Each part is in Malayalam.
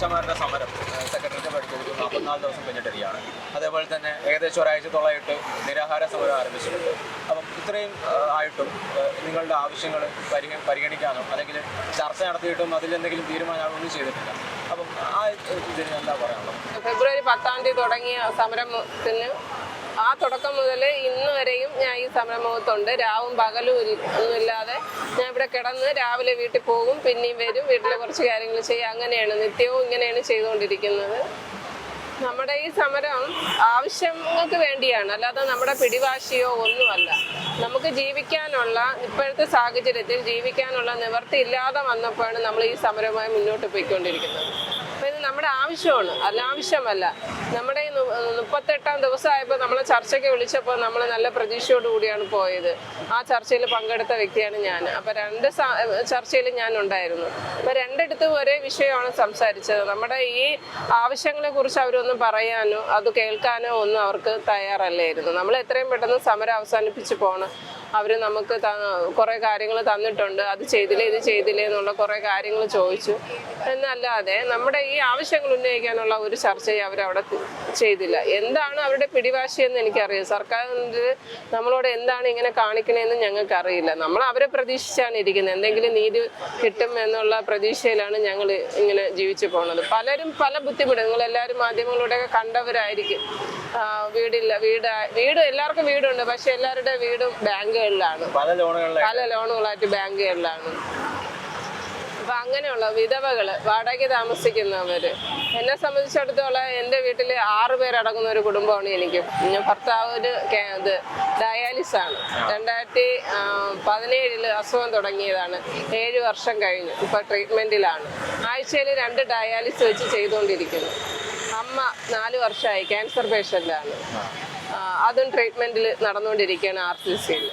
ആശമാരുടെ സമരം സെക്രട്ടറിയുടെ പഠിച്ചത് നാൽപ്പത്തിനാല് ദിവസം പിന്നിട്ടിരിക്കുകയാണ്. അതേപോലെ തന്നെ ഏകദേശം ഒരാഴ്ചത്തോളമായിട്ട് നിരാഹാര സമരം ആരംഭിച്ചിട്ടുണ്ട്. അപ്പം ഇത്രയും ആയിട്ടും നിങ്ങളുടെ ആവശ്യങ്ങൾ പരിഗ പരിഗണിക്കാനോ അല്ലെങ്കിൽ ചർച്ച നടത്തിയിട്ടും അതിലെന്തെങ്കിലും തീരുമാനമാണോ ഒന്നും ചെയ്തിട്ടില്ല. അപ്പം ആ ഇതിന് എന്താ പറയാനുള്ളത്? ഫെബ്രുവരി പത്താം തീയതി തുടങ്ങിയ സമരത്തിന് ആ തുടക്കം മുതൽ ഇന്ന് വരെയും ഞാൻ ഈ സമരമുഖത്തുണ്ട്. രാവും പകലും ഒന്നുമില്ലാതെ ഞാൻ ഇവിടെ കിടന്ന് രാവിലെ വീട്ടിൽ പോകും പിന്നെയും വരും വീട്ടിലെ കുറച്ച് കാര്യങ്ങൾ ചെയ്യും. അങ്ങനെയാണ് നിത്യവും ഇങ്ങനെയാണ് ചെയ്തുകൊണ്ടിരിക്കുന്നത്. നമ്മുടെ ഈ സമരം ആവശ്യങ്ങൾക്ക് വേണ്ടിയാണ്. അല്ലാതെ നമ്മുടെ പിടിവാശിയോ ഒന്നുമല്ല. നമുക്ക് ജീവിക്കാനുള്ള ഇപ്പോഴത്തെ സാഹചര്യത്തിൽ ജീവിക്കാനുള്ള നിവർത്തി ഇല്ലാതെ വന്നപ്പോഴാണ് നമ്മൾ ഈ സമരവുമായി മുന്നോട്ട് പോയിക്കൊണ്ടിരിക്കുന്നത്. നമ്മുടെ ആവശ്യമാണ്. അനാവശ്യമല്ല നമ്മുടെ ഈ മുപ്പത്തെട്ടാം ദിവസമായപ്പോൾ നമ്മളെ ചർച്ചയ്ക്ക് വിളിച്ചപ്പോൾ നമ്മൾ നല്ല പ്രതീക്ഷയോടുകൂടിയാണ് പോയത്. ആ ചർച്ചയിൽ പങ്കെടുത്ത വ്യക്തിയാണ് ഞാൻ. അപ്പോൾ രണ്ട് ചർച്ചയിൽ ഞാൻ ഉണ്ടായിരുന്നു. അപ്പോൾ രണ്ടിടത്തും ഒരേ വിഷയമാണ് സംസാരിച്ചത്. നമ്മുടെ ഈ ആവശ്യങ്ങളെ കുറിച്ച് അവരൊന്നും പറയാനോ അത് കേൾക്കാനോ ഒന്നും അവർക്ക് തയ്യാറല്ലായിരുന്നു. നമ്മൾ എത്രയും പെട്ടെന്ന് സമരം അവസാനിപ്പിച്ച് പോകണം അവർ നമുക്ക് കുറേ കാര്യങ്ങൾ തന്നിട്ടുണ്ട്. അത് ചെയ്തില്ലേ ഇത് ചെയ്തില്ലേ എന്നുള്ള കുറേ കാര്യങ്ങൾ ചോദിച്ചു. എന്നല്ലാതെ നമ്മുടെ ഈ ആവശ്യങ്ങൾ ഉന്നയിക്കാനുള്ള ഒരു ചർച്ചയും അവരവിടെ ചെയ്തില്ല. എന്താണ് അവരുടെ പിടിവാശി എന്ന് എനിക്കറിയാം. സർക്കാരിന്റെ നമ്മളോട് എന്താണ് ഇങ്ങനെ കാണിക്കണേന്ന് ഞങ്ങൾക്ക് അറിയില്ല നമ്മൾ അവരെ പ്രതീക്ഷിച്ചാണ് ഇരിക്കുന്നത്. എന്തെങ്കിലും നീതി കിട്ടും എന്നുള്ള പ്രതീക്ഷയിലാണ് ഞങ്ങൾ ഇങ്ങനെ ജീവിച്ചു പോകുന്നത്. പലരും പല ബുദ്ധിമുട്ട് നിങ്ങളെല്ലാവരും മാധ്യമങ്ങളിലൂടെയൊക്കെ കണ്ടവരായിരിക്കും. വീടില്ല വീട് വീട് എല്ലാവർക്കും വീടുണ്ട് പക്ഷെ എല്ലാവരുടെ വീടും ബാങ്കുകളിലാണ്. പല ലോണുകളായിട്ട് ബാങ്കുകളിലാണ്. അപ്പൊ അങ്ങനെയുള്ള വിധവകൾ വാടകയ്ക്ക് താമസിക്കുന്നവര്. എന്നെ സംബന്ധിച്ചിടത്തോളം എന്റെ വീട്ടിൽ ആറ് പേരടങ്ങുന്ന ഒരു കുടുംബമാണ് എനിക്ക്. ഭർത്താവിന് കേ- ഇത് ഡയാലിസ് ആണ് രണ്ടായിരത്തി പതിനേഴിൽ അസുഖം തുടങ്ങിയതാണ്. ഏഴ് വർഷം കഴിഞ്ഞു. ഇപ്പൊ ട്രീറ്റ്മെന്റിലാണ് ആഴ്ചയിൽ രണ്ട് ഡയാലിസ് വെച്ച് ചെയ്തുകൊണ്ടിരിക്കുന്നു. അമ്മ നാല് വർഷമായി ക്യാൻസർ പേഷ്യന്റാണ് അതും ട്രീറ്റ്മെന്റിൽ നടന്നുകൊണ്ടിരിക്കുകയാണ് ആർ സി സിയിൽ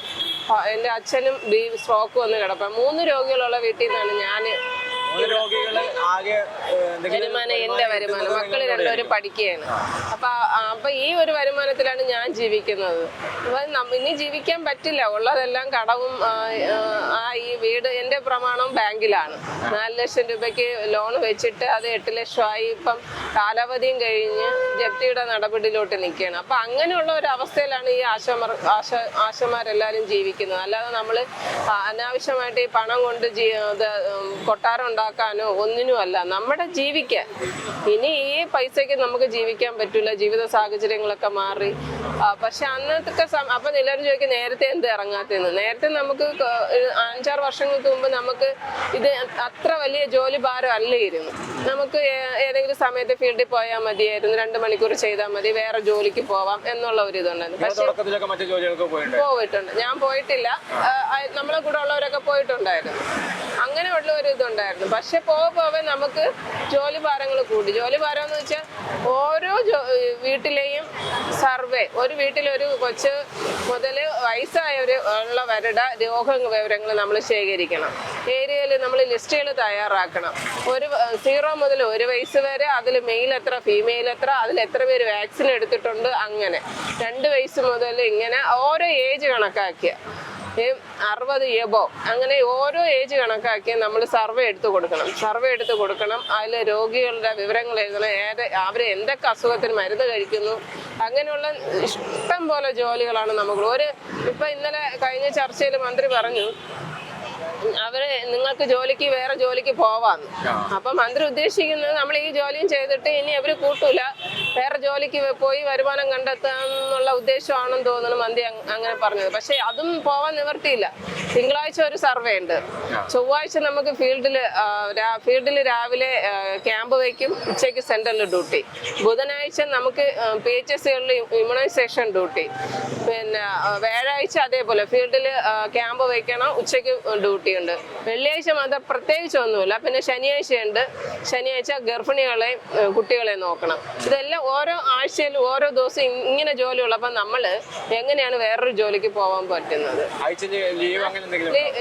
എന്റെ അച്ഛനും ബി സ്ട്രോക്ക് വന്ന് കിടപ്പം മൂന്ന് രോഗികളുള്ള വീട്ടിൽ നിന്നാണ് ഞാൻ വരുമാനം എന്റെ വരുമാനം. മക്കൾ രണ്ടുപേരും പഠിക്കുകയാണ്. അപ്പൊ അപ്പൊ ഈ ഒരു വരുമാനത്തിലാണ് ഞാൻ ജീവിക്കുന്നത്. അപ്പൊ ഇനി ജീവിക്കാൻ പറ്റില്ല. ഉള്ളതെല്ലാം കടവും ആ, ഈ വീട് എന്റെ പ്രമാണം ബാങ്കിലാണ്. നാല് ലക്ഷം രൂപയ്ക്ക് ലോൺ വെച്ചിട്ട് അത് എട്ട് ലക്ഷമായി ഇപ്പം കാലാവധിയും കഴിഞ്ഞ് ജപ്തിയുടെ നടപടിയിലോട്ട് നിൽക്കുകയാണ്. അപ്പൊ അങ്ങനെയുള്ള ഒരു അവസ്ഥയിലാണ് ഈ ആശമാർ ആശ ആശമാരെല്ലാവരും ജീവിക്കുന്നത്. അല്ലാതെ നമ്മൾ അനാവശ്യമായിട്ട് ഈ പണം കൊണ്ട് ജീ കൊട്ടാരം ഉണ്ടാക്കാനോ ഒന്നിനും അല്ല. നമ്മുടെ ജീവിക്കാൻ ഇനി ഈ പൈസയ്ക്ക് നമുക്ക് ജീവിക്കാൻ പറ്റില്ല ജീവിത സാഹചര്യങ്ങളൊക്കെ മാറി. പക്ഷെ അന്നത്തെ അപ്പൊ എല്ലാവരും ചോദിക്കും നേരത്തെ എന്ത് ഇറങ്ങാത്തെന്ന് നേരത്തെ നമുക്ക് അഞ്ചാറ് വർഷങ്ങൾക്ക് മുമ്പ് നമുക്ക് ഇത് അത്ര വലിയ ജോലി ഭാരം അല്ലായിരുന്നു. നമുക്ക് ഏതെങ്കിലും സമയത്ത് ഫീൽഡിൽ പോയാൽ മതിയായിരുന്നു രണ്ട് മണിക്കൂർ ചെയ്താൽ മതി വേറെ ജോലിക്ക് പോവാം എന്നുള്ള ഒരു ഇതുണ്ടായിരുന്നു. പക്ഷേ പോയിട്ടുണ്ട്. ഞാൻ പോയിട്ടില്ല. നമ്മളെ കൂടെ ഉള്ളവരൊക്കെ പോയിട്ടുണ്ടായിരുന്നു. അങ്ങനെയുള്ള ഒരു ഇതുണ്ടായിരുന്നു. പക്ഷെ പോകെ പോകെ നമുക്ക് ജോലി ഭാരങ്ങൾ കൂടി ജോലി ഭാരം എന്ന് വെച്ചാൽ ഓരോ വീട്ടിലെയും സർവേ. ഒരു വീട്ടിലൊരു കൊച്ച് മുതൽ വയസ്സായവർ ഉള്ളവരുടെ രോഗ വിവരങ്ങൾ നമ്മൾ ശേഖരിക്കണം. ഏരിയയിൽ നമ്മൾ ലിസ്റ്റുകൾ തയ്യാറാക്കണം. ഒരു സീറോ മുതൽ ഒരു വയസ്സ് വരെ അതിൽ മെയിൽ എത്ര ഫീമെയിൽ എത്ര അതിൽ എത്ര പേര് വാക്സിൻ എടുത്തിട്ടുണ്ട് അങ്ങനെ. രണ്ട് വയസ്സ് മുതൽ ഇങ്ങനെ ഓരോ ഏജ് കണക്കാക്കിയ. അറുപത് എബോ. അങ്ങനെ ഓരോ ഏജ് കണക്കാക്കി നമ്മൾ സർവേ എടുത്തു കൊടുക്കണം. സർവേ എടുത്തു കൊടുക്കണം. അതിൽ രോഗികളുടെ വിവരങ്ങൾ എഴുതണം. ഏത് അവർ എന്തൊക്കെ അസുഖത്തിന് മരുന്ന് കഴിക്കുന്നു. അങ്ങനെയുള്ള ഇഷ്ടം പോലെ ജോലികളാണ് നമുക്ക് ഒരു ഇപ്പം ഇന്നലെ കഴിഞ്ഞ ചർച്ചയിൽ മന്ത്രി പറഞ്ഞു അവർ നിങ്ങൾക്ക് ജോലിക്ക് വേറെ ജോലിക്ക് പോവാന്ന്. അപ്പൊ മന്ത്രി ഉദ്ദേശിക്കുന്നത് നമ്മൾ ഈ ജോലിയും ചെയ്തിട്ട് ഇനി അവർ കൂട്ടൂല. വേറെ ജോലിക്ക് പോയി വരുമാനം കണ്ടെത്താന്നുള്ള ഉദ്ദേശമാണെന്ന് തോന്നുന്നു മന്ത്രി അങ്ങനെ പറഞ്ഞത്. പക്ഷെ അതും പോവാൻ നിവർത്തിയില്ല. തിങ്കളാഴ്ച ഒരു സർവേ ഉണ്ട്. ചൊവ്വാഴ്ച നമുക്ക് ഫീൽഡിൽ ഫീൽഡിൽ രാവിലെ ക്യാമ്പ് വയ്ക്കും. ഉച്ചയ്ക്ക് സെന്ററിൽ ഡ്യൂട്ടി. ബുധനാഴ്ച നമുക്ക് പി എച്ച് എസ് സികളിൽ ഇമ്മ്യൂണൈസേഷൻ ഡ്യൂട്ടി. പിന്നെ വ്യാഴാഴ്ച അതേപോലെ ഫീൽഡിൽ ക്യാമ്പ് വയ്ക്കണം. ഉച്ചയ്ക്ക് ഡ്യൂട്ടി. ഉണ്ട് വെള്ളിയാഴ്ച മാത്രം പ്രത്യേകിച്ച് ഒന്നുമില്ല. പിന്നെ ശനിയാഴ്ചയുണ്ട്. ശനിയാഴ്ച ഗർഭിണികളെയും കുട്ടികളെയും നോക്കണം. ഇതെല്ലാം ഓരോ ആഴ്ചയിലും ഓരോ ദിവസം ഇങ്ങനെ ജോലി ഉള്ളപ്പോൾ നമ്മൾ എങ്ങനെയാണ് വേറൊരു ജോലിക്ക് പോകാൻ പറ്റുന്നത്? ലീവ്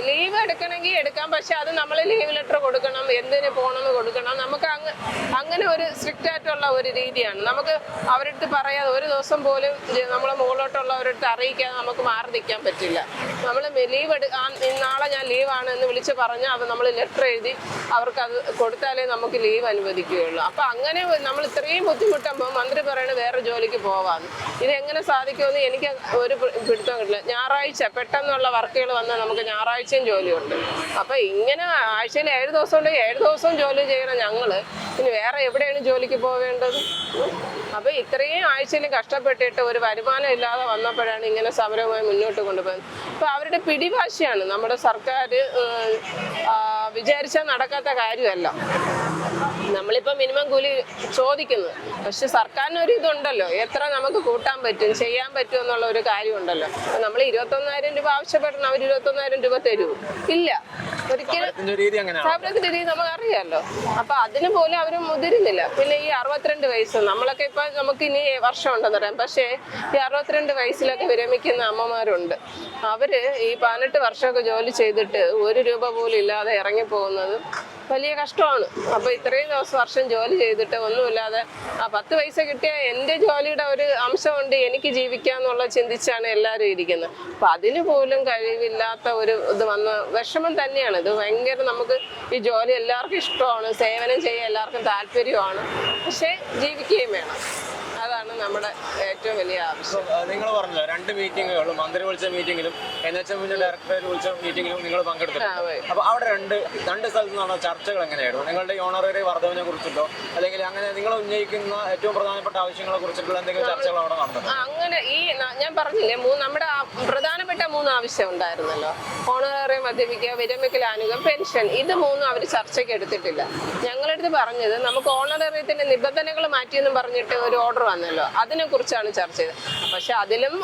ലീവ് എടുക്കണമെങ്കിൽ എടുക്കാം. പക്ഷെ അത് നമ്മൾ ലീവ് ലെറ്റർ കൊടുക്കണം. എന്തിന് പോകണമെന്ന് കൊടുക്കണം. നമുക്ക് അങ്ങ് അങ്ങനെ ഒരു സ്ട്രിക്റ്റ് ആയിട്ടുള്ള ഒരു രീതിയാണ്. നമുക്ക് അവരടുത്ത് പറയാതെ ഒരു ദിവസം പോലും നമ്മളെ മുകളിലോട്ടുള്ളവരടുത്ത് അറിയിക്കാതെ നമുക്ക് മാറി നിൽക്കാൻ പറ്റില്ല. നമ്മൾ ലീവ് എടുക്കാൻ നാളെ ഞാൻ ലീവാണ് എന്ന് വിളിച്ച് പറഞ്ഞാൽ അത് നമ്മൾ ലെറ്റർ എഴുതി അവർക്ക് അത് കൊടുത്താലേ നമുക്ക് ലീവ് അനുവദിക്കുകയുള്ളൂ. അപ്പൊ അങ്ങനെ നമ്മൾ ഇത്രയും ബുദ്ധിമുട്ടുമ്പോൾ മന്ത്രി പറയണ വേറെ ജോലിക്ക് പോവാന്ന് ഇത് എങ്ങനെ സാധിക്കുമെന്ന് എനിക്ക് ഒരു പിടുത്തം കിട്ടില്ല. ഞായറാഴ്ച പെട്ടെന്നുള്ള വർക്കുകൾ വന്നാൽ നമുക്ക് ഞായറാഴ്ചയും ജോലിയുണ്ട്. അപ്പൊ ഇങ്ങനെ ആഴ്ചയിൽ ഏഴ് ദിവസം ഉണ്ടെങ്കിൽ ഏഴ് ദിവസവും ജോലി ചെയ്യണം ഞങ്ങൾ ഇനി വേറെ എവിടെയാണ് ജോലിക്ക് പോവേണ്ടത്? അപ്പൊ ഇത്രയും ആഴ്ചയിൽ കഷ്ടപ്പെട്ടിട്ട് ഒരു വരുമാനം ഇല്ലാതെ വന്നപ്പോഴാണ് ഇങ്ങനെ സമരവുമായി മുന്നോട്ട് കൊണ്ടുപോകുന്നത് അപ്പൊ അവരുടെ പിടിവാശിയാണ് നമ്മുടെ സർക്കാർ വിചാരിച്ചാൽ നടക്കാത്ത കാര്യമല്ല. നമ്മളിപ്പോ മിനിമം കൂലി ചോദിക്കുന്നു. പക്ഷെ സർക്കാരിന് ഒരു ഇതുണ്ടല്ലോ. എത്ര നമുക്ക് കൂട്ടാൻ പറ്റും ചെയ്യാൻ പറ്റും എന്നുള്ള ഒരു കാര്യമുണ്ടല്ലോ. നമ്മൾ ഇരുപത്തൊന്നായിരം രൂപ ആവശ്യപ്പെടണം അവർ ഇരുപത്തൊന്നായിരം രൂപ തരൂ. ഇല്ല. ഒരിക്കലും സ്ഥാപനത്തിന്റെ രീതി നമുക്ക് അറിയാമല്ലോ അപ്പൊ അതിന് പോലും അവർ മുതിരുന്നില്ല. പിന്നെ ഈ അറുപത്തിരണ്ട് വയസ്സ് നമ്മളൊക്കെ ഇപ്പൊ നമുക്ക് ഇനി വർഷം ഉണ്ടെന്ന് പറയാം. പക്ഷേ ഈ അറുപത്തിരണ്ട് വയസ്സിലൊക്കെ വിരമിക്കുന്ന അമ്മമാരുണ്ട്. അവർ ഈ പതിനെട്ട് വർഷമൊക്കെ ജോലി ചെയ്തിട്ട് ഒരു രൂപ പോലും ഇല്ലാതെ ഇറങ്ങി പോകുന്നത് വലിയ കഷ്ടമാണ്. അപ്പൊ ഇത്രയും ദിവസം വർഷം ജോലി ചെയ്തിട്ട് ഒന്നുമില്ലാതെ ആ പത്ത് പൈസ കിട്ടിയ എന്റെ ജോലിയുടെ ഒരു അംശമുണ്ട് എനിക്ക് ജീവിക്കാന്നുള്ള ചിന്തിച്ചാണ് എല്ലാവരും ഇരിക്കുന്നത്. അപ്പൊ അതിന് പോലും കഴിവില്ലാത്ത ഒരു ഇത് വന്ന വിഷമം തന്നെയാണ്. ഇത് ഭയങ്കര നമുക്ക് ഈ ജോലി എല്ലാവർക്കും ഇഷ്ടമാണ്. സേവനം ചെയ്യാൻ എല്ലാവർക്കും താല്പര്യമാണ്. പക്ഷേ ജീവിക്കുകയും വേണം. നമ്മുടെ ഏറ്റവും വലിയ ആവശ്യം. നിങ്ങൾ പറഞ്ഞല്ലോ രണ്ട് മീറ്റിങ്ങുകളും മന്ത്രി വിളിച്ച മീറ്റിംഗിലും എൻ എച്ച് എമ്മിന്റെ ഡയറക്ടർ വിളിച്ച മീറ്റിംഗിലും നിങ്ങൾ പങ്കെടുത്തു അപ്പൊ അവിടെ രണ്ട് രണ്ട് സ്ഥലത്ത് നടന്ന ചർച്ചകൾ എങ്ങനെയായിരുന്നു? നിങ്ങളുടെ ഓണററി വർധവിനെ കുറിച്ചിട്ടോ അല്ലെങ്കിൽ അങ്ങനെ നിങ്ങൾ ഉന്നയിക്കുന്ന ഏറ്റവും പ്രധാനപ്പെട്ട ആവശ്യങ്ങളെ കുറിച്ചിട്ടുള്ള എന്തെങ്കിലും ചർച്ചകൾ അവിടെ നടന്നു അങ്ങനെ ഈ ഞാൻ പറഞ്ഞില്ലേ മൂന്ന് നമ്മുടെ പ്രധാനപ്പെട്ട മൂന്ന് ആവശ്യം ഉണ്ടായിരുന്നല്ലോ. ഓണററി മദ്യപിക്കുക വിരമിക്കൽ ആനുകം പെൻഷൻ ഇത് മൂന്നും അവർ ചർച്ചയ്ക്ക് എടുത്തിട്ടില്ല. ഞങ്ങളടുത്ത് പറഞ്ഞത് നമുക്ക് ഓണറേറിയത്തിന്റെ നിബന്ധനകൾ മാറ്റിയെന്നും പറഞ്ഞിട്ട് ഒരു ഓർഡർ വന്നല്ലോ. അതിനെ കുറിച്ചാണ് ചർച്ച ചെയ്തത്. പക്ഷെ അതിലും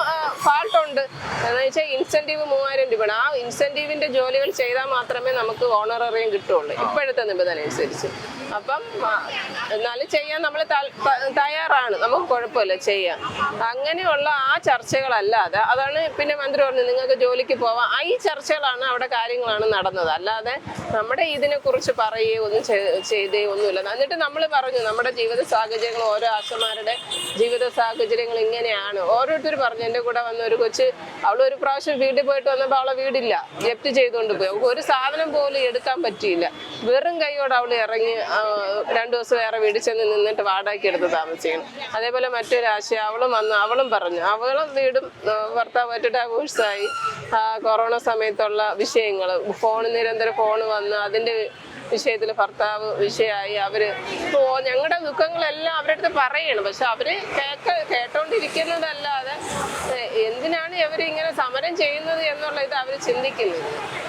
ഫാൾട്ട് ഉണ്ട് എന്ന് വെച്ചാൽ ഇൻസെന്റീവ് മൂവായിരം രൂപയാണ്. ആ ഇൻസെന്റീവിന്റെ ജോലികൾ ചെയ്താൽ മാത്രമേ നമുക്ക് ഓണററിയും കിട്ടുള്ളൂ ഇപ്പോഴത്തെ നിബന്ധന അനുസരിച്ച്. അപ്പം എന്നാലും ചെയ്യാൻ നമ്മൾ തയ്യാറാണ്. നമുക്ക് കുഴപ്പമില്ല ചെയ്യാം. അങ്ങനെയുള്ള ആ ചർച്ചകളല്ലാതെ അതാണ് പിന്നെ മന്ത്രി പറഞ്ഞു നിങ്ങൾക്ക് ജോലിക്ക് പോവാം. ആ ഈ ചർച്ചകളാണ് അവിടെ കാര്യങ്ങളാണ് നടന്നത്. അല്ലാതെ നമ്മുടെ ഇതിനെ കുറിച്ച് പറയുകയോ ഒന്നും ചെയ്തേ ഒന്നുമില്ല. എന്നിട്ട് നമ്മൾ പറഞ്ഞു നമ്മുടെ ജീവിത സാഹചര്യങ്ങൾ ഓരോ ആശമാരുടെ ജീവിത സാഹചര്യങ്ങൾ ഇങ്ങനെയാണ്. ഓരോരുത്തർ പറഞ്ഞു എന്റെ കൂടെ വന്ന ഒരു കൊച്ച് അവൾ ഒരു പ്രാവശ്യം വീട്ടിൽ പോയിട്ട് വന്നപ്പോൾ അവളെ വീടില്ല. ജപ്തി ചെയ്തുകൊണ്ട് പോയി. ഒരു സാധനം പോലും എടുക്കാൻ പറ്റിയില്ല. വെറും കൈയോടെ അവൾ ഇറങ്ങി രണ്ടു ദിവസം വേറെ വീട്ടിൽ ചെന്ന് നിന്നിട്ട് വാടാക്കി എടുത്ത് താമസിക്കണം അതേപോലെ മറ്റൊരു ആശയ അവളും വന്നു അവളും പറഞ്ഞു അവളും വീടും ഭർത്താവ് ഭർത്താവായിട്ട് ഡൈവോഴ്സായി കൊറോണ സമയത്തുള്ള വിഷയങ്ങൾ ഫോൺ നിരന്തരം ഫോൺ വന്ന് അതിന്റെ വിഷയത്തിൽ ഭർത്താവ് വിഷയമായി അവർ ഞങ്ങളുടെ ദുഃഖങ്ങളെല്ലാം അവരുടെ അടുത്ത് പറയണം. പക്ഷെ അവർ കേക്ക കേട്ടോണ്ടിരിക്കുന്നതല്ലാതെ എന്തിനാണ് ഇവർ ഇങ്ങനെ സമരം ചെയ്യുന്നത് എന്നുള്ള ഇത് അവർ ചിന്തിക്കുന്നില്ല. ഞ-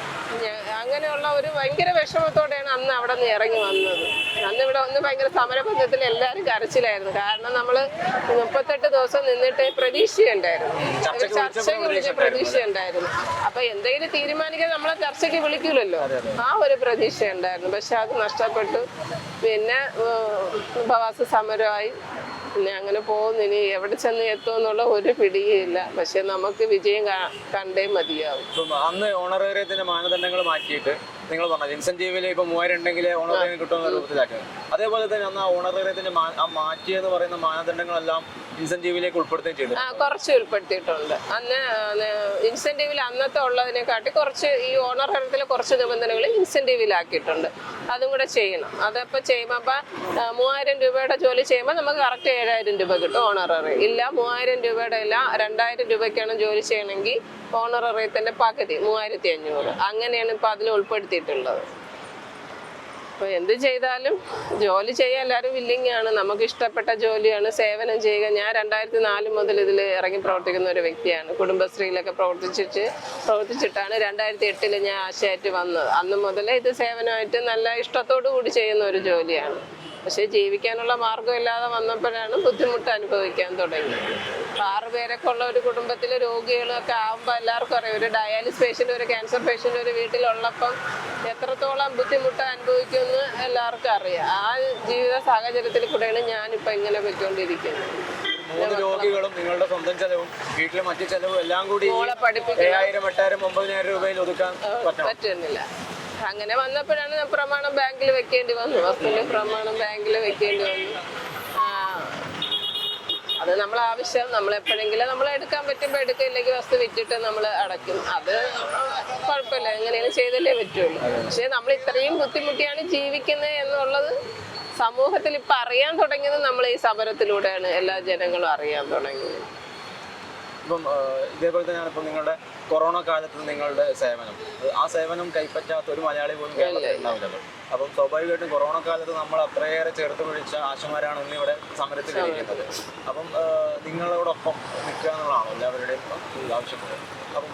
അങ്ങനെയുള്ള ഒരു ഭയങ്കര വിഷമത്തോടെയാണ് അന്ന് അവിടെ നിന്ന് ഇറങ്ങി വന്നത്. അന്ന് ഇവിടെ വന്ന് ഭയങ്കര സമരബന്ധത്തിൽ എല്ലാവരും കരച്ചിലായിരുന്നു. കാരണം നമ്മൾ മുപ്പത്തെട്ട് ദിവസം നിന്നിട്ട് പ്രതീക്ഷയുണ്ടായിരുന്നു. ചർച്ചയ്ക്ക് വിളിച്ച പ്രതീക്ഷയുണ്ടായിരുന്നു ഉണ്ടായിരുന്നു. അപ്പൊ എന്തെങ്കിലും തീരുമാനിക്കാൻ നമ്മളെ ചർച്ചയ്ക്ക് വിളിക്കൂലല്ലോ. ആ ഒരു പ്രതീക്ഷ ഉണ്ടായിരുന്നു പക്ഷെ അത് നഷ്ടപ്പെട്ടു. പിന്നെ ഉപവാസ സമരമായി. പിന്നെ അങ്ങനെ പോകുന്നു. ഇനി എവിടെ ചെന്ന് എത്തുമെന്നുള്ള ഒരു പിടിയില്ല പക്ഷെ നമുക്ക് വിജയം കണ്ടേ മതിയാവും. അന്ന് ഓണറേറിയത്തിന്റെ മാനദണ്ഡങ്ങൾ മാറ്റിയിട്ട് നിങ്ങൾ പറഞ്ഞു ഇൻസെന്റീവിൽ ഇപ്പൊ മൂവായിരം ഉണ്ടെങ്കിൽ ഓണറേറിയം കിട്ടുമെന്ന രൂപത്തിലാക്കുക അതേപോലെ തന്നെ അന്ന് ഓണറേറിയത്തിന്റെ മാറ്റിയെന്ന് പറയുന്ന മാനദണ്ഡങ്ങളെല്ലാം ഇൻസെന്റീവിലേക്ക് ഉൾപ്പെടുത്തുകയും ചെയ്തു ആ കുറച്ച് ഉൾപ്പെടുത്തിയിട്ടുണ്ട്. അന്ന് ഇൻസെന്റീവിൽ അന്നത്തെ ഉള്ളതിനെക്കാട്ടി കുറച്ച് ഈ ഓണർ ഹരത്തിലെ കുറച്ച് നിബന്ധനകൾ ഇൻസെന്റീവിലാക്കിയിട്ടുണ്ട് അതും കൂടെ ചെയ്യണം. അതപ്പോൾ ചെയ്യുമ്പോൾ അപ്പം മൂവായിരം രൂപയുടെ ജോലി ചെയ്യുമ്പോൾ നമുക്ക് കറക്റ്റ് ഏഴായിരം രൂപ കിട്ടും ഓണററി ഇല്ല മൂവായിരം രൂപയുടെ ഇല്ല രണ്ടായിരം രൂപയ്ക്കാണ് ജോലി ചെയ്യണമെങ്കിൽ ഓണററിയത്തിന്റെ പകുതി മൂവായിരത്തി അഞ്ഞൂറ്. അങ്ങനെയാണ് ഇപ്പോൾ അതിൽ ഉൾപ്പെടുത്തിയിട്ടുള്ളത്. അപ്പോൾ എന്ത് ചെയ്താലും ജോലി ചെയ്യാൻ എല്ലാവരും വില്ലിങ് ആണ്. നമുക്ക് ഇഷ്ടപ്പെട്ട ജോലിയാണ്. സേവനം ചെയ്യുക. ഞാൻ രണ്ടായിരത്തി നാല് മുതൽ ഇതിൽ ഇറങ്ങി പ്രവർത്തിക്കുന്ന ഒരു വ്യക്തിയാണ്. കുടുംബശ്രീയിലൊക്കെ പ്രവർത്തിച്ചിട്ട് പ്രവർത്തിച്ചിട്ടാണ് രണ്ടായിരത്തി എട്ടിൽ ഞാൻ ആശയായിട്ട് വന്നത്. അന്ന് മുതലേ ഇത് സേവനമായിട്ട് നല്ല ഇഷ്ടത്തോടു കൂടി ചെയ്യുന്ന ഒരു ജോലിയാണ്. പക്ഷേ ജീവിക്കാനുള്ള മാർഗമില്ലാതെ വന്നപ്പോഴാണ് ബുദ്ധിമുട്ട് അനുഭവിക്കാൻ തുടങ്ങിയത്. അപ്പോൾ ആറ് പേരൊക്കെ ഉള്ള ഒരു കുടുംബത്തിലെ രോഗികളൊക്കെ ആകുമ്പോൾ എല്ലാവർക്കും അറിയാം. ഒരു ഡയാലിസ് പേഷ്യന്റ് ഒരു ക്യാൻസർ പേഷ്യന്റ് ഒരു വീട്ടിലുള്ളപ്പം എത്രത്തോളം ബുദ്ധിമുട്ട് അനുഭവിക്കുമെന്ന് എല്ലാവർക്കും അറിയാം. ആ ജീവിത സാഹചര്യത്തിൽ കൂടെയാണ് ഞാനിപ്പോൾ ഇങ്ങനെ പോയിക്കൊണ്ടിരിക്കുന്നത്. മൂന്ന് രോഗികളും നിങ്ങളുടെ സ്വന്തം ചെലവും വീട്ടിലെ മറ്റു ചെലവും എല്ലാം കൂടി ഏഴായിരം എട്ടായിരം ഒമ്പതിനായിരം രൂപയിൽ ഒതുക്കാൻ പറ്റുന്നില്ല. അങ്ങനെ വന്നപ്പോഴാണ് പ്രമാണം ബാങ്കിൽ വെക്കേണ്ടി വന്നു. വസ്തുവിന്റെ പ്രമാണം ബാങ്കിൽ വെക്കേണ്ടി വന്നു. അത് നമ്മൾ ആവശ്യം നമ്മൾ എപ്പോഴെങ്കിലും നമ്മൾ എടുക്കാൻ പറ്റുമ്പോൾ എടുക്കില്ലെങ്കിൽ വസ്തു വിറ്റിട്ട് നമ്മൾ അടയ്ക്കും. അത് കുഴപ്പമില്ല. എങ്ങനെയാണ് ചെയ്തല്ലേ പറ്റുള്ളൂ. പക്ഷേ നമ്മൾ ഇത്രയും ബുദ്ധിമുട്ടിയാണ് ജീവിക്കുന്നത് എന്നുള്ളത് സമൂഹത്തിൽ ഇപ്പം അറിയാൻ തുടങ്ങിയത് നമ്മൾ ഈ സമരത്തിലൂടെയാണ്. എല്ലാ ജനങ്ങളും അറിയാൻ തുടങ്ങിയത് ഇപ്പം ഇതേപോലെ തന്നെയാണ് ഇപ്പം നിങ്ങളുടെ കൊറോണ കാലത്ത് നിങ്ങളുടെ സേവനം? ആ സേവനം കൈപ്പറ്റാത്ത ഒരു മലയാളി പോലും കേരളത്തിൽ ഉണ്ടാവില്ലല്ലോ. അപ്പം സ്വാഭാവികമായിട്ടും കൊറോണ കാലത്ത് നമ്മൾ അത്രയേറെ ചേർത്ത് പിടിച്ച ആശമാരാണ് ഇന്ന് ഇവിടെ സമരത്തിൽ ഇരിക്കുന്നത്. അപ്പം നിങ്ങളോടൊപ്പം നിൽക്കുക എന്നുള്ളതാണോ എല്ലാവരുടെയും ആവശ്യപ്പെട്ടത് അപ്പം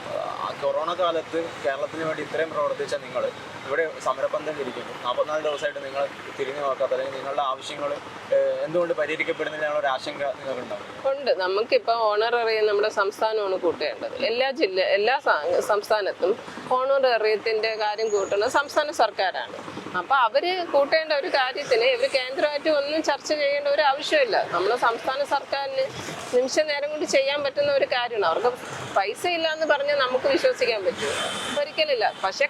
കൊറോണ കാലത്ത് കേരളത്തിന് വേണ്ടി ഇത്രയും പ്രവർത്തിച്ച നിങ്ങൾ ഇവിടെ സമരപന്തം ഇരിക്കുന്നു. നാൽപ്പത്തിനാല് ദിവസമായിട്ട് നിങ്ങൾ തിരിഞ്ഞു നോക്കാത്ത അല്ലെങ്കിൽ നിങ്ങളുടെ ആവശ്യങ്ങൾ എന്തുകൊണ്ട് പരിഹരിക്കപ്പെടുന്നില്ല ഒരു ആശങ്ക നിങ്ങൾക്കുണ്ടാവും? ഉണ്ട്. നമുക്കിപ്പോൾ ഓണററി നമ്മുടെ സംസ്ഥാനമാണ് കൂട്ടേണ്ടത്. എല്ലാ ജില്ല എല്ലാ സംസ്ഥാനത്തും സംസ്ഥാനത്തും ഓണററിയത്തിന്റെ കാര്യം കൂട്ടുന്നത് സംസ്ഥാന സർക്കാരാണ്. അപ്പോൾ അവർ കൂട്ടേണ്ട ഒരു കാര്യത്തിന് ഇവർ കേന്ദ്രമായിട്ട് ഒന്നും ചർച്ച ചെയ്യേണ്ട ഒരു ആവശ്യമില്ല. നമ്മൾ സംസ്ഥാന സർക്കാരിന് നിമിഷ നേരം കൊണ്ട് ചെയ്യാൻ പറ്റുന്ന ഒരു കാര്യമാണ്. അവർക്ക് പൈസ ഇല്ല എന്ന് പറഞ്ഞാൽ നമുക്ക് വിശ്വസിക്കാൻ പറ്റുമോ? ഒരിക്കലില്ല. പക്ഷെ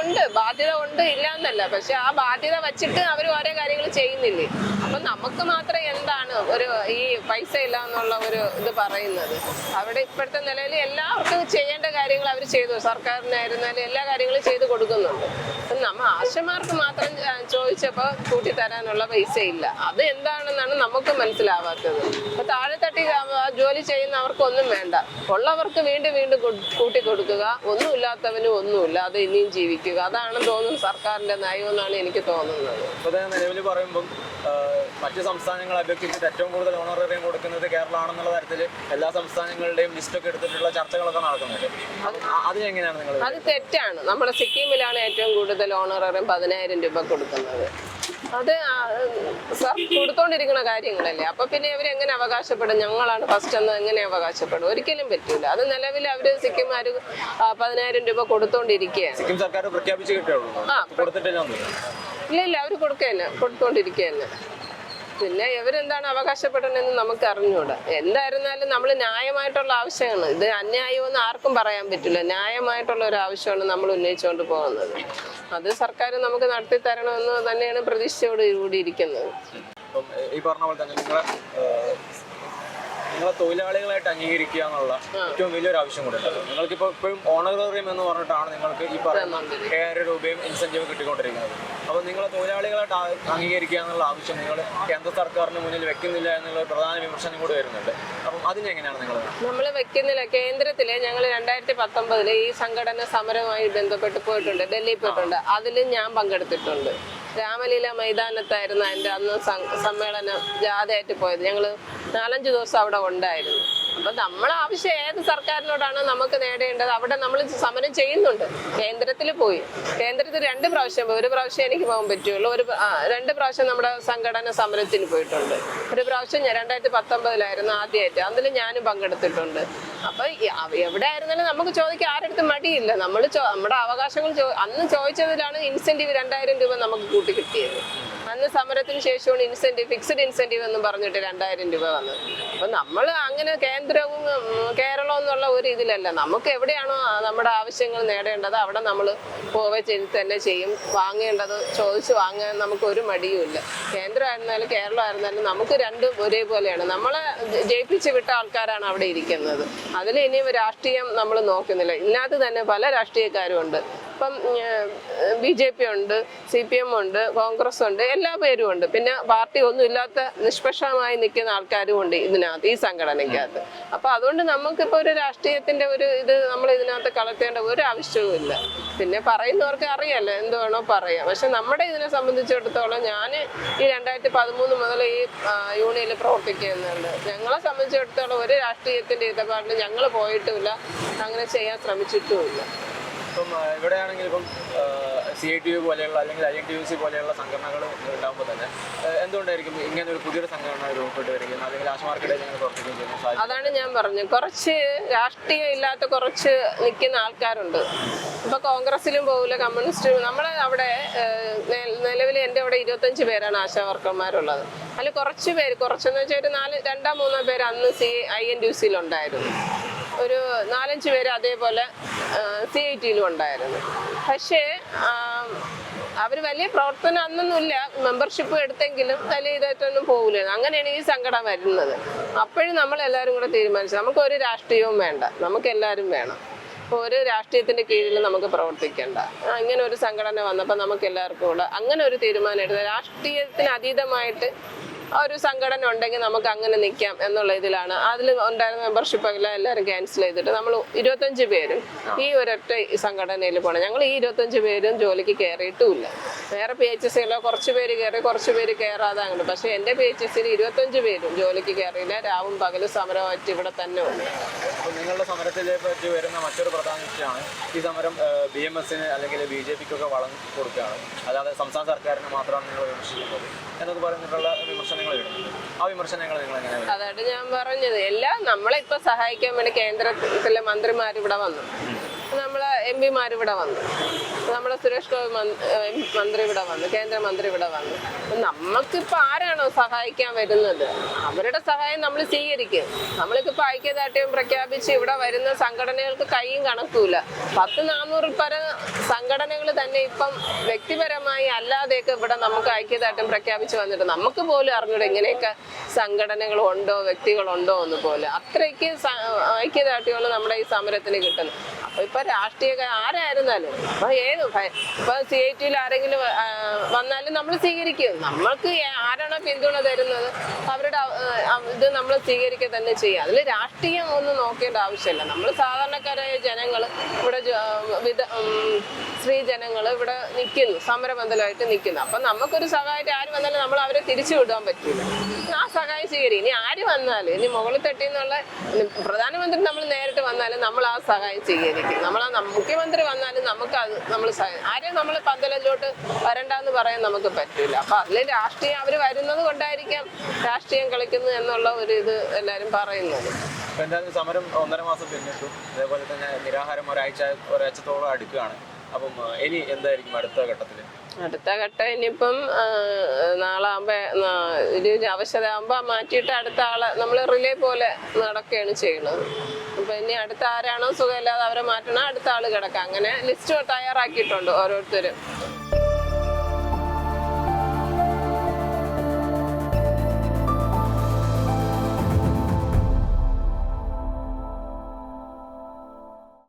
ഉണ്ട്. ബാധ്യത ഉണ്ട് ഇല്ല എന്നല്ല. പക്ഷെ ആ ബാധ്യത വച്ചിട്ട് അവർ ഓരോ കാര്യങ്ങൾ ചെയ്യുന്നില്ലേ? അപ്പൊ നമുക്ക് മാത്രം എന്താണ് ഒരു ഈ പൈസ ഇല്ല എന്നുള്ള ഒരു ഇത് പറയുന്നത്? അവിടെ ഇപ്പോഴത്തെ നിലയിൽ എല്ലാവർക്കും ചെയ്യേണ്ട കാര്യങ്ങൾ അവർ ചെയ്തു. സർക്കാരിനായിരുന്നാലും എല്ലാ കാര്യങ്ങളും ചെയ്തു കൊടുക്കുന്നുണ്ട്. അപ്പൊ നമ്മ ആശമാർക്ക് മാത്രം ചോദിച്ചപ്പോ ചോദിച്ചപ്പോൾ കൂട്ടി തരാനുള്ള പൈസ ഇല്ല. അത് എന്താണെന്നാണ് നമുക്ക് മനസ്സിലാവാത്തത്. അപ്പൊ താഴെത്തട്ടി ജോലി ചെയ്യുന്നവർക്കൊന്നും വേണ്ട. ഉള്ളവർക്ക് വീണ്ടും വീണ്ടും കൊട്- കൂട്ടി കൊടുക്കുക. ഒന്നുമില്ലാത്തവനും ഒന്നുമില്ല അത് ഇനിയും ജീവിക്കുക. അതാണ് തോന്നുന്നു സർക്കാരിന്റെ നയമെന്നാണ് എനിക്ക് തോന്നുന്നത്. നിലവിൽ മറ്റ് സംസ്ഥാനങ്ങളെ അപേക്ഷിച്ചിട്ട് ഏറ്റവും കൂടുതൽ ഓണറേറിയം കൊടുക്കുന്നത് കേരളമാണെന്നുള്ള തരത്തിൽ എല്ലാ സംസ്ഥാനങ്ങളുടെയും ലിസ്റ്റൊക്കെ എടുത്തിട്ടുള്ള ചർച്ചകളൊക്കെ നടക്കുന്നുണ്ട്. അത് എങ്ങനെയാണ് അതിനെങ്ങനെയാണ് നിങ്ങൾ അത് തെറ്റാണ്. നമ്മുടെ സിക്കിമിലാണ് ഏറ്റവും കൂടുതൽ ഓണറേറിയം പതിനായിരം രൂപ കൊടുക്കുന്നത്. അത് സർ കൊടുത്തോണ്ടിരിക്കുന്ന കാര്യങ്ങളല്ലേ? അപ്പൊ പിന്നെ ഇവരെങ്ങനെ അവകാശപ്പെടും? ഞങ്ങളാണ് ഫസ്റ്റ് എന്ന് എങ്ങനെ അവകാശപ്പെടും? ഒരിക്കലും പറ്റൂല. അത് നിലവിൽ അവർ സിക്കിമാർ പതിനായിരം രൂപ കൊടുത്തോണ്ടിരിക്കുകയാണ്. സിക്കിം സർക്കാർ പ്രഖ്യാപിച്ചു കിട്ടുള്ളൂ ആ. ഇല്ല ഇല്ല ഇല്ല അവർ കൊടുത്തോണ്ടിരിക്കുക കൊടുത്തോണ്ടിരിക്കുകയല്ല. പിന്നെ ഇവരെന്താണ് അവകാശപ്പെടണമെന്ന് നമുക്ക് അറിഞ്ഞൂടാ എന്തായിരുന്നാലും നമ്മൾ ന്യായമായിട്ടുള്ള ആവശ്യമാണ്. ഇത് അന്യായമെന്ന് ആർക്കും പറയാൻ പറ്റില്ല. ന്യായമായിട്ടുള്ള ഒരു ആവശ്യമാണ് നമ്മൾ ഉന്നയിച്ചുകൊണ്ട് പോകുന്നത്. അത് സർക്കാർ നമുക്ക് നടത്തി തരണമെന്ന് തന്നെയാണ് പ്രതീക്ഷയോട് കൂടി ഇരിക്കുന്നത്. ഈ തന്നെ നിങ്ങളെ തൊഴിലാളികളായിട്ട് അംഗീകരിക്കുക എന്നുള്ള ഏറ്റവും വലിയൊരു ആവശ്യം കൂടെ ഉണ്ട്. നിങ്ങൾക്കിപ്പോൾ ഇപ്പോഴും ഓണറേറിയം എന്ന് പറഞ്ഞിട്ടാണ് നിങ്ങൾക്ക് ഈ പറയുന്ന ഏഴായിരം രൂപയും ഇൻസെന്റീവ് കിട്ടിക്കൊണ്ടിരിക്കുന്നത്. അപ്പോൾ നിങ്ങളെ തൊഴിലാളികളായിട്ട് അംഗീകരിക്കുക എന്നുള്ള ആവശ്യം നിങ്ങൾ കേന്ദ്ര സർക്കാരിന് മുന്നിൽ വെക്കുന്നില്ല എന്നുള്ള പ്രധാന വിമർശനം കൂടി വരുന്നുണ്ട്. അപ്പം അതിനെങ്ങനെയാണ് നിങ്ങൾ നമ്മൾ വെക്കുന്നില്ല. കേന്ദ്രത്തിൽ ഞങ്ങൾ രണ്ടായിരത്തി പത്തൊമ്പതിൽ ഈ സംഘടന സമരവുമായി ബന്ധപ്പെട്ട് പോയിട്ടുണ്ട്. ഡൽഹിയിൽ പോയിട്ടുണ്ട്. അതിൽ ഞാൻ പങ്കെടുത്തിട്ടുണ്ട്. രാമലീല മൈതാനത്തായിരുന്നു അതിന്റെ അന്ന് സമ്മേളനം ജാഥയായിട്ട് പോയത്. ഞങ്ങൾ നാലഞ്ച് ദിവസം അവിടെ ഉണ്ടായിരുന്നു. അപ്പം നമ്മളെ ആവശ്യം ഏത് സർക്കാരിനോടാണ് നമുക്ക് നേടേണ്ടത് അവിടെ നമ്മൾ സമരം ചെയ്യുന്നുണ്ട്. കേന്ദ്രത്തിൽ പോയി. കേന്ദ്രത്തിൽ രണ്ട് പ്രാവശ്യം ഒരു പ്രാവശ്യം എനിക്ക് പോകാൻ പറ്റുള്ളൂ. ഒരു രണ്ട് പ്രാവശ്യം നമ്മുടെ സംഘടന സമരത്തിന് പോയിട്ടുണ്ട്. ഒരു പ്രാവശ്യം രണ്ടായിരത്തി പത്തൊമ്പതിലായിരുന്നു ആദ്യമായിട്ട് അതിൽ ഞാനും പങ്കെടുത്തിട്ടുണ്ട്. അപ്പൊ എവിടെ ആയിരുന്നാലും നമുക്ക് ചോദിക്കാൻ ആരടുത്ത് മടിയില്ല. നമ്മൾ നമ്മുടെ അവകാശങ്ങൾ അന്ന് ചോദിച്ചതിലാണ് ഇൻസെന്റീവ് രണ്ടായിരം രൂപ നമുക്ക് കൂട്ടി കിട്ടിയത്. അന്ന് സമരത്തിന് ശേഷമാണ് ഇൻസെന്റീവ് ഫിക്സഡ് ഇൻസെന്റീവ് എന്ന് പറഞ്ഞിട്ട് രണ്ടായിരം രൂപ വന്നത്. അപ്പൊ നമ്മൾ അങ്ങനെ കേന്ദ്രവും കേരളവും എന്നുള്ള ഒരു ഇതിലല്ല. നമുക്ക് എവിടെയാണോ നമ്മുടെ ആവശ്യങ്ങൾ നേടേണ്ടത് അവിടെ നമ്മൾ പോവേ ചെയ്ത് തന്നെ ചെയ്യും. വാങ്ങേണ്ടത് ചോദിച്ച് വാങ്ങാൻ നമുക്ക് ഒരു മടിയുമില്ല കേന്ദ്രമായിരുന്നാലും കേരളമായിരുന്നാലും നമുക്ക് രണ്ടും ഒരേപോലെയാണ്. നമ്മളെ ജയിപ്പിച്ച് വിട്ട ആൾക്കാരാണ് അവിടെ ഇരിക്കുന്നത്. അതിൽ ഇനിയും രാഷ്ട്രീയം നമ്മൾ നോക്കുന്നില്ല. ഇതിനകത്ത് തന്നെ പല രാഷ്ട്രീയക്കാരും ഉണ്ട്. ഇപ്പം ബി ജെ പി ഉണ്ട് സി പി എം ഉണ്ട് കോൺഗ്രസ് ഉണ്ട് എല്ലാ പേരും ഉണ്ട്. പിന്നെ പാർട്ടി ഒന്നും ഇല്ലാത്ത നിഷ്പക്ഷമായി നിൽക്കുന്ന ആൾക്കാരും ഉണ്ട് ഇതിനകത്ത് ഈ സംഘടനയ്ക്കകത്ത്. അപ്പൊ അതുകൊണ്ട് നമുക്കിപ്പോ ഒരു രാഷ്ട്രീയത്തിന്റെ ഒരു ഇത് നമ്മൾ ഇതിനകത്ത് കളർത്തേണ്ട ഒരു ആവശ്യവും ഇല്ല. പിന്നെ പറയുന്നവർക്ക് അറിയാലോ എന്ത് വേണോ പറയാം. പക്ഷെ നമ്മുടെ ഇതിനെ സംബന്ധിച്ചിടത്തോളം ഞാൻ ഈ രണ്ടായിരത്തി പതിമൂന്ന് മുതൽ ഈ യൂണിയനിൽ പ്രവർത്തിക്കുന്നുണ്ട്. ഞങ്ങളെ സംബന്ധിച്ചിടത്തോളം ഒരു രാഷ്ട്രീയത്തിന്റെ ഇടപാടിൽ ഞങ്ങൾ പോയിട്ടുമില്ല അങ്ങനെ ചെയ്യാൻ ശ്രമിച്ചിട്ടുമില്ല. ഇപ്പം ഇവിടെയാണെങ്കിൽ ഇപ്പം സി ഐ ടി യു പോലെയുള്ള അല്ലെങ്കിൽ I N T U C പോലെയുള്ള സംഘടനകൾ ഉണ്ടാകുമ്പോൾ തന്നെ എന്തുകൊണ്ടായിരിക്കും ഇങ്ങനെ ഒരു പുതിയൊരു സംഘടന രൂപപ്പെട്ട് വരികയും അല്ലെങ്കിൽ ആശമാർക്കിടയിൽ ഞങ്ങൾ പ്രവർത്തിക്കുകയും അതാണ് ഞാൻ പറഞ്ഞു കുറച്ച് രാഷ്ട്രീയം ഇല്ലാത്ത കുറച്ച് നിൽക്കുന്ന ആൾക്കാരുണ്ട്. ഇപ്പൊ കോൺഗ്രസിലും പോകില്ല കമ്മ്യൂണിസ്റ്റ്. നമ്മൾ അവിടെ നിലവിൽ എന്റെ അവിടെ ഇരുപത്തഞ്ച് പേരാണ് ആശാ വർക്കർമാരുള്ളത് അതിൽ കുറച്ച് പേര് കുറച്ചെന്ന് വെച്ചാൽ ഒരു നാല് രണ്ടോ മൂന്നോ പേര് അന്ന് സി ഐ എൻ ഡി സിയിലുണ്ടായിരുന്നു ഒരു നാലഞ്ച് പേര് അതേപോലെ സി ഐ ടിയിലും ഉണ്ടായിരുന്നു. പക്ഷേ അവർ വലിയ പ്രവർത്തനം അന്നൊന്നുമില്ല. മെമ്പർഷിപ്പ് എടുത്തെങ്കിലും വലിയ ഇതായിട്ടൊന്നും പോകില്ല അങ്ങനെയാണ് ഈ സങ്കടം വരുന്നത്. അപ്പോഴും നമ്മൾ എല്ലാവരും കൂടെ തീരുമാനിച്ചു. നമുക്ക് ഒരു രാഷ്ട്രീയവും വേണ്ട. നമുക്ക് എല്ലാവരും വേണം. അപ്പോൾ ഒരു രാഷ്ട്രീയത്തിന്റെ കീഴിൽ നമുക്ക് പ്രവർത്തിക്കേണ്ട. അങ്ങനെ ഒരു സംഘടന വന്നപ്പോൾ നമുക്ക് എല്ലാവർക്കും കൂടെ അങ്ങനെ ഒരു തീരുമാനം എടുത്ത് രാഷ്ട്രീയത്തിന് അതീതമായിട്ട് ഒരു സംഘടന ഉണ്ടെങ്കിൽ നമുക്ക് അങ്ങനെ നിൽക്കാം എന്നുള്ള ഇതിലാണ്. അതിൽ ഉണ്ടായിരുന്ന മെമ്പർഷിപ്പ് എല്ലാം എല്ലാവരും ക്യാൻസൽ ചെയ്തിട്ട് നമ്മൾ ഇരുപത്തഞ്ച് പേരും ഈ ഒരൊറ്റ സംഘടനയിൽ പോകണം. ഞങ്ങൾ ഈ ഇരുപത്തഞ്ച് പേരും ജോലിക്ക് കയറിയിട്ടുമില്ല വേറെ പി എച്ച് സിയിലോ കുറച്ച് പേര് കയറി കുറച്ച് പേര് കയറാതെ അങ്ങനെ പക്ഷേ എന്റെ പി എച്ച് സിയിൽ ഇരുപത്തഞ്ച് പേരും ജോലിക്ക് കയറിയില്ല രാവും പകലും സമരമായിട്ട് ഇവിടെ തന്നെ ഉണ്ട്. നിങ്ങളുടെ സമരത്തിലെ പറ്റി വരുന്ന മറ്റൊരു പ്രധാന വിഷയമാണ് ഈ സമരം ബി എം എസിന് അല്ലെങ്കിൽ ബി ജെ പിക്കൊക്കെ വളം കൊടുക്കുകയാണ്. അല്ലാതെ സംസ്ഥാന സർക്കാരിന് മാത്രമാണ് നിങ്ങൾ വിമർശിക്കുന്നത്. എന്നൊക്കെ പറഞ്ഞിട്ടുള്ള വിമർശനങ്ങൾ ഇടുന്നുണ്ട് ആ വിമർശനങ്ങൾ നിങ്ങൾ എങ്ങനെയാണ് അതായിട്ട് ഞാൻ പറഞ്ഞത്. എല്ലാം നമ്മളെ ഇപ്പൊ സഹായിക്കാൻ വേണ്ടി കേന്ദ്രത്തിലെ മന്ത്രിമാർ ഇവിടെ വന്നു നമ്മളെ എം പിമാർ ഇവിടെ വന്നു. നമ്മുടെ സുരേഷ് ഗോപി മന്ത്രി ഇവിടെ വന്നു കേന്ദ്രമന്ത്രി ഇവിടെ വന്നു. അപ്പൊ നമുക്കിപ്പോ ആരാണോ സഹായിക്കാൻ വരുന്നത്? അവരുടെ സഹായം നമ്മൾ സ്വീകരിക്കും. നമ്മൾക്കിപ്പോ ഐക്യദാർഢ്യം പ്രഖ്യാപിച്ച് ഇവിടെ വരുന്ന സംഘടനകൾക്ക് കൈയും കണക്കൂല. പത്ത് നാനൂറിൽ പരം സംഘടനകൾ തന്നെ ഇപ്പം വ്യക്തിപരമായി അല്ലാതെയൊക്കെ ഇവിടെ നമുക്ക് ഐക്യദാർഢ്യം പ്രഖ്യാപിച്ച് വന്നിട്ട് നമുക്ക് പോലും അറിഞ്ഞൂടെ ഇങ്ങനെയൊക്കെ സംഘടനകൾ ഉണ്ടോ വ്യക്തികളുണ്ടോ എന്ന് പോലെ. അത്രയ്ക്ക് ഐക്യദാർഢ്യമാണ് നമ്മുടെ ഈ സമരത്തിന് കിട്ടുന്നത്. അപ്പൊ ഇപ്പൊ രാഷ്ട്രീയ ആരായിരുന്നാലും. ഇപ്പൊ ഏത് ഇപ്പൊ സി ഐ ടിയിൽ ആരെങ്കിലും വന്നാലും നമ്മൾ സ്വീകരിക്കും. നമ്മൾക്ക് ആരാണോ പിന്തുണ തരുന്നത് അവരുടെ ഇത് നമ്മൾ സ്വീകരിക്കുക തന്നെ ചെയ്യാം. അതിൽ രാഷ്ട്രീയം ഒന്നും നോക്കേണ്ട ആവശ്യമില്ല. നമ്മൾ സാധാരണക്കാരായ ജനങ്ങൾ ഇവിടെ വിധ സ്ത്രീ ജനങ്ങൾ ഇവിടെ നിൽക്കുന്നു സമരബന്ധമായിട്ട് നിൽക്കുന്നു അപ്പം നമുക്കൊരു സഹായമായിട്ട് ആര് വന്നാലും നമ്മൾ അവരെ തിരിച്ചു വിടാൻ പറ്റില്ല. ആ സഹായം സ്വീകരിക്കും. ഇനി ആര് വന്നാലും ഇനി മുകളിൽ തട്ടി എന്നുള്ള പ്രധാനമന്ത്രി നമ്മൾ നേരിട്ട് വന്നാലും നമ്മൾ ആ സഹായം സ്വീകരിക്കും. നമ്മൾ ആ നം- മുഖ്യമന്ത്രി വന്നാലും നമുക്ക് അത് നമ്മൾ ആരെയും നമ്മൾ പന്തലിലോട്ട് വരണ്ടെന്ന് പറയാൻ നമുക്ക് പറ്റില്ല. അപ്പൊ അതിൽ രാഷ്ട്രീയം അവർ വരുന്നത് കൊണ്ടായിരിക്കാം രാഷ്ട്രീയം കളിക്കുന്നു എന്നുള്ള ഒരു ഇത് എല്ലാവരും പറയുന്നത്. എന്തായാലും സമരം ഒന്നര മാസം പിന്നിട്ടു. അതേപോലെ തന്നെ നിരാഹാരം ഒരാഴ്ച ഒരാഴ്ചത്തോളം അടുക്കുകയാണ്. അപ്പം ഇനി എന്തായിരിക്കും അടുത്ത ഘട്ടത്തിൽ അടുത്ത ഘട്ടം ഇനിയിപ്പം നാളെ ആകുമ്പോ ഒരു അവശത ആകുമ്പോ മാറ്റിയിട്ട് അടുത്ത ആളെ നമ്മൾ റിലേ പോലെ നടക്കുകയാണ് ചെയ്യുന്നത്. അപ്പൊ ഇനി അടുത്ത ആരാണോ സുഖമില്ലാതെ അവരെ മാറ്റണം അടുത്ത ആൾ കിടക്കാം. അങ്ങനെ ലിസ്റ്റ് തയ്യാറാക്കിയിട്ടുണ്ട് ഓരോരുത്തരും.